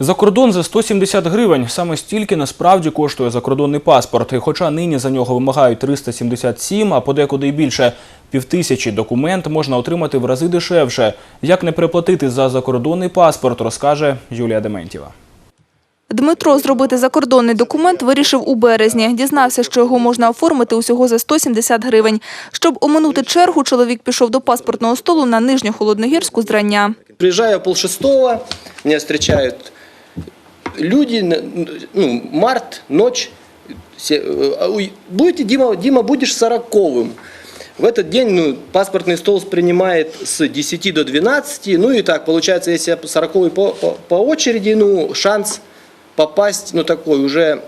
За кордон за 170 гривень. Саме стільки насправді коштує закордонний паспорт. І хоча нині за нього вимагають 377, а подекуди й більше півтисячі документ можна отримати в рази дешевше. Як не приплатити за закордонний паспорт, розкаже Юлія Дементєва. Дмитро зробити закордонний документ вирішив у березні. Дізнався, що його можна оформити усього за 170 гривень. Щоб оминути чергу, чоловік пішов до паспортного столу на Нижньохолодногірську зрання. Приезжаю полшестого, меня встречают люди, ну, март, ночь. Все, э, Будете, Дима, Дима, будешь сороковым. В этот день ну, паспортный стол принимает с 10 до 12. Ну и так, получается, если я сороковый по, по, по очереди, ну, шанс попасть, ну, такой уже,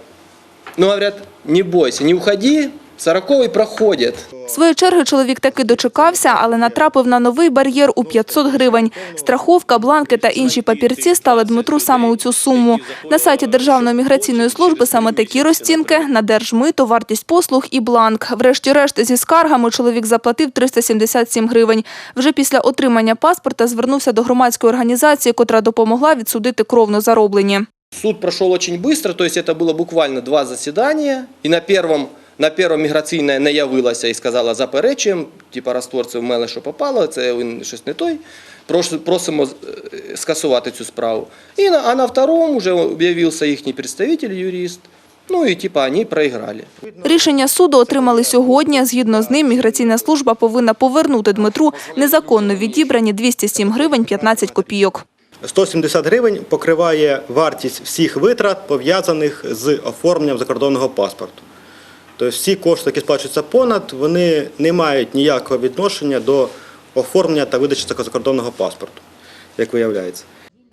ну, говорят, не бойся, не уходи, сороковый проходит. Своєї черги чоловік таки дочекався, але натрапив на новий бар'єр у 500 гривень. Страховка, бланки та інші папірці стали Дмитру саме у цю суму. На сайті Державної міграційної служби саме такі розцінки – на держмито, вартість послуг і бланк. Врешті-решт зі скаргами чоловік заплатив 377 гривень. Вже після отримання паспорта звернувся до громадської організації, котра допомогла відсудити кровно зароблені. Суд прошел очень быстро, то есть это было буквально два заседания. И на первом, на первом міграційна не явилася і сказала заперечуємо, типа розтворців мели, що попало, це він щось не той. Просимо е, скасувати цю справу. І на, а на втором вже об'явився їхній представитель, юрист. Ну і типа вони проіграли. Рішення суду отримали сьогодні. Згідно з ним, міграційна служба повинна повернути Дмитру незаконно відібрані 207 гривень 15 копійок. 170 гривень покриває вартість всіх витрат, пов'язаних з оформленням закордонного паспорту. Тобто всі кошти, які сплачуються понад, вони не мають ніякого відношення до оформлення та видачі закордонного паспорту, як виявляється.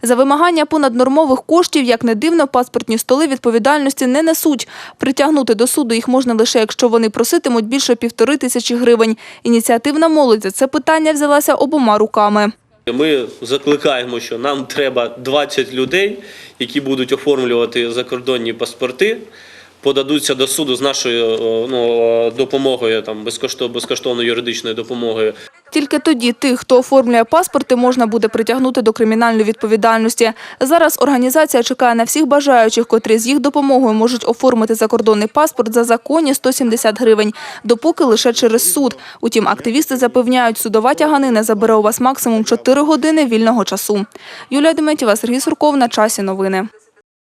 За вимагання понаднормових коштів, як не дивно, паспортні столи відповідальності не несуть. Притягнути до суду їх можна лише, якщо вони проситимуть більше півтори тисячі гривень. Ініціативна молодь за це питання взялася обома руками. Ми закликаємо, що нам треба 20 людей, які будуть оформлювати закордонні паспорти, подадуться до суду з нашою ну, допомогою, там безкоштовно, безкоштовною юридичною допомогою. Тільки тоді тих, хто оформлює паспорти, можна буде притягнути до кримінальної відповідальності. Зараз організація чекає на всіх бажаючих, котрі з їх допомогою можуть оформити закордонний паспорт за законні 170 гривень, допоки лише через суд. Утім, активісти запевняють, судова тяганина забере у вас максимум 4 години вільного часу. Юлія Деметєва, Сергій Сурков. На часі новини.